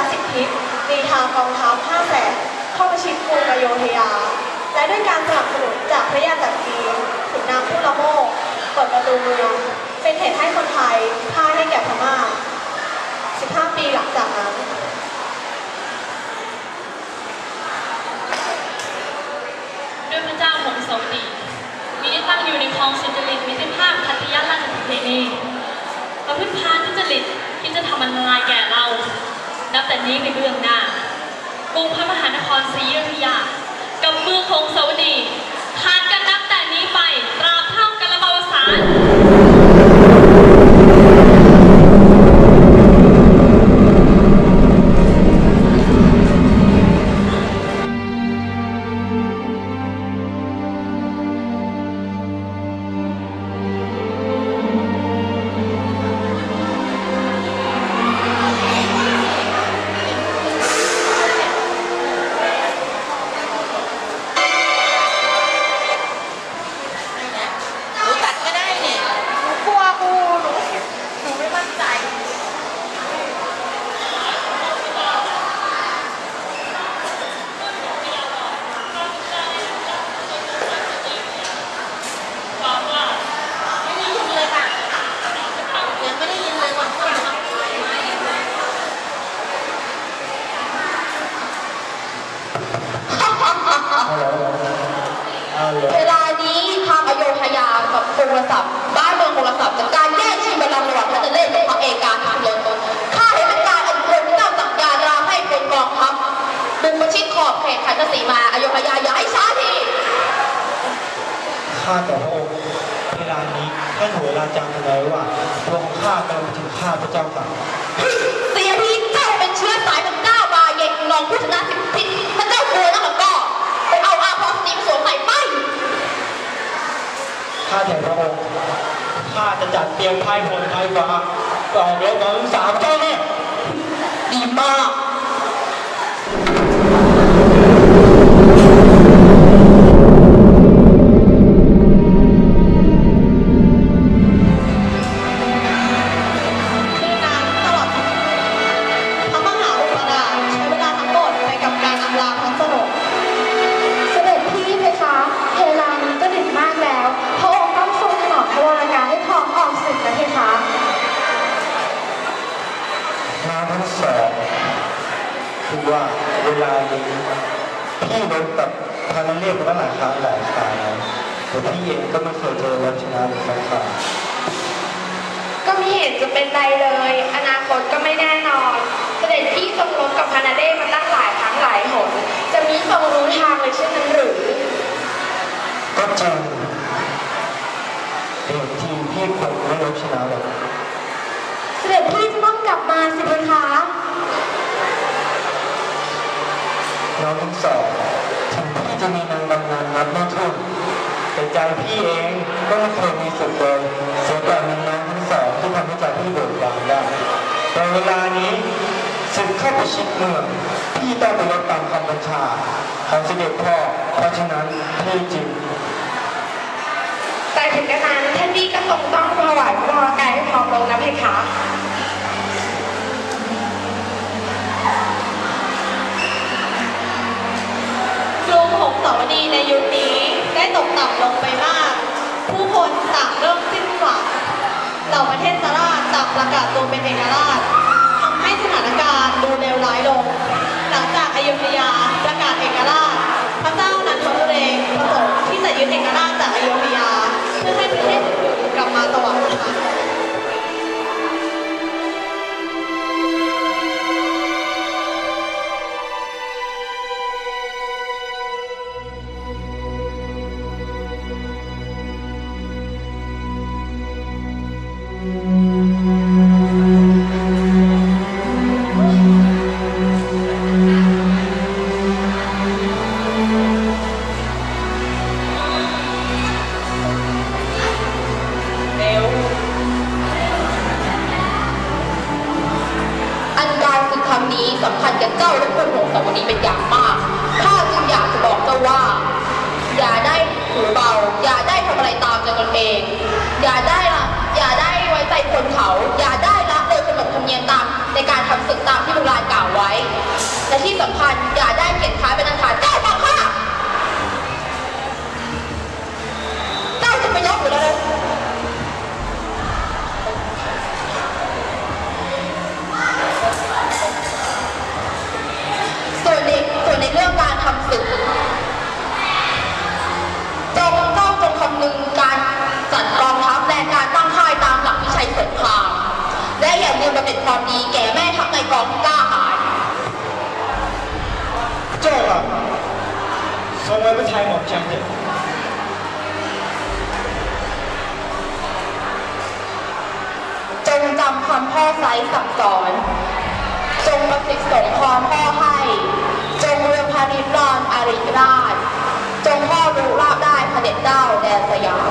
าสิทธิมีทางกองทัพห้าแสนเข้าประชิดกรุงอโยธยา และด้วยการสนับสนุนจากพระยาจักรีขุนนางผู้ละโมบเปิดประตูเมืองเป็นเหตุให้คนไทยพ่ายให้แก่พม่า 15 ปีหลังจากนั้นด้วยพระเจ้าหงสาวดีมีได้ตั้งอยู่ในคลองสุจริตมิตรภาพคัตยาราชประเพณีประพฤติพาทุจริตที่จะทำอันตรายแก่เรา นับแต่นี้ไปเบื้องหน้ากรุงพระมหานครศรีอยุธยา กับเมืองคงสาวดีขาดกันนับแต่นี้ไปตราบเท่ากันละบาวสาร เวลานี้ทางอโยธยากับกรุงศัพท์บ้านเมืองกรุงศัพท์จากการแย่งชิงบัลลังก์ระหว่างพระเจ้าเล่กับพระเอกาทางลนข้าเห็นเป็นการอันควรที่ต้องสั่งยาราให้เป็นกองทัพบุกประชิดขอบเขตขันธสีมาอโยธยาย่าให้ช้าทีข้าแต่พระองค์เวลานี้ท่านหัวราจารย์แถลงว่าตัวของข้ากำลังถึงข้าพระเจ้าค่ะ ข้าแต่พระองค์ข้าจะจัดเตรียมไพ่ผลไพ่ฟ้าออกรบกับทั้งสามเจ้าเนี่ยดีมาก คือว่าเวลานี้พี่ลบกับพานาเรียกมาหลายครั้งหลายคราวแล้วแต่พี่เองก็ไม่เคยเจอวันชนะหรือสักครั้งก็ไม่เห็นจะเป็นไรเลย อนาคตก็ไม่แน่นอน เสด็จพี่ทรงรบกับพานาเด้มาตั้งหลายครั้งหลายหนจะมีทรงรู้ทางเลยเช่นนั้นหรือ ก็จริงเด็กทีมพี่คงไม่ลบชนะหรอกเสด็จพี่จะต้องกลับมาสิเพคะ้องทั้งสองถึงพี่จะมีนางบำนาญนับไม่ถ้วนแต่ใจพี่เองก็ไม่เคยมีสุดเลยเสียแต่มีน้องทั้งสองที่ทำให้ใจพี่โดดดังได้แต่เวลานี้ศึกเข้าไปชิดเมืองพี่ต้องไปรับตามคำบัญชาของเสด็จพ่อเพราะฉะนั้นพี่จริงแต่ถึงกระนั้นท่านพี่ก็ทรงต้องถวายพระวรกายให้พร้อมลงนะเพคะาวดีในยุคนี้ได้ตกต่ำลงไปมาก ผู้คนต่างเริ่มสิ้นหวังเหล่าประเทศสราชต่างประกาศตัวเป็นเอกราชทำให้สถานการณ์ดูเลวร้ายลง หลังจากอยุธยาประกาศเอกราช พระเจ้านันทบุรีประสงค์ที่จะยึดเอกราชจากอยุธยา เพื่อให้ประเทศกลับมาสวรรค์ สำคัญกับเจ้าและคนของสาวนีเป็นอย่างมากข้าจึงอยากจะบอกเจ้าว่า อย่าได้หูเบา อย่าได้ทำอะไรตามใจตนเอง อย่าได้ละอย่าได้ไว้ใจคนเขา อย่าได้ละเลยขนบธรรมเนียมตามในการทำศึกตามที่โบราณกล่าวไว้ และที่สำคัญอย่า กองที่กล้าหาญเจ้าค่ะทรงไว้พระทัยหม่อมฉันเถิดจงจำคำพ่อไซสั่งสอน จงประสิทธิ์สงฆ์พรพ่อให้ จงเรืองพานิรอนอาริราช จงพ่อรู้ราบได้พระเด็จเจ้าแดนสยาม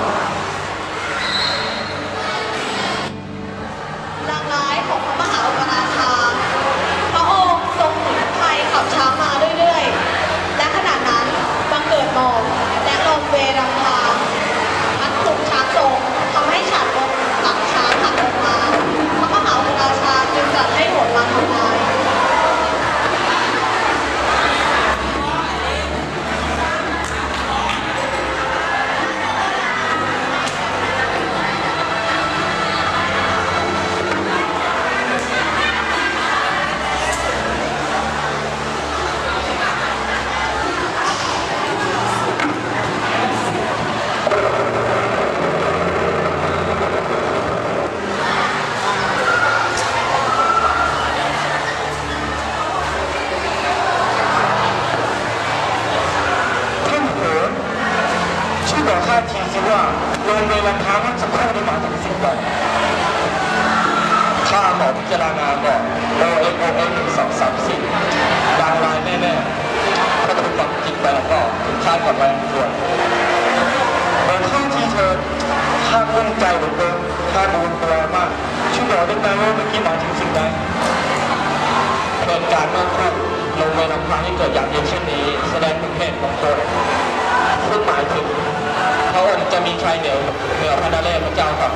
โรงเรียนลำพานั้นสักครู่นี้มาจากสิ่งใดข้าขอพิจารณาก่อน O X O X หนึ่งสองสามสี่บางรายแน่ๆถ้าเป็นความจริงไปแล้วก็ถึงคาดก่อนวันควรเปิดข้าทีเธอข้ากุ้งใจหลือเกินข้าดูกลัวมากช่วยบอกได้ไหมว่าเมื่อกี้หมายถึงสิ่งใดเหตุการเมื่อครู่ลงในลำพังที่เกิดอย่างเดียวเช่นนี้ แสดงถึงเหตุของตนซึ่งหมายถึงพระองค์จะมี ใครเหนือเหนือพระนเรศพระเจ้าครับ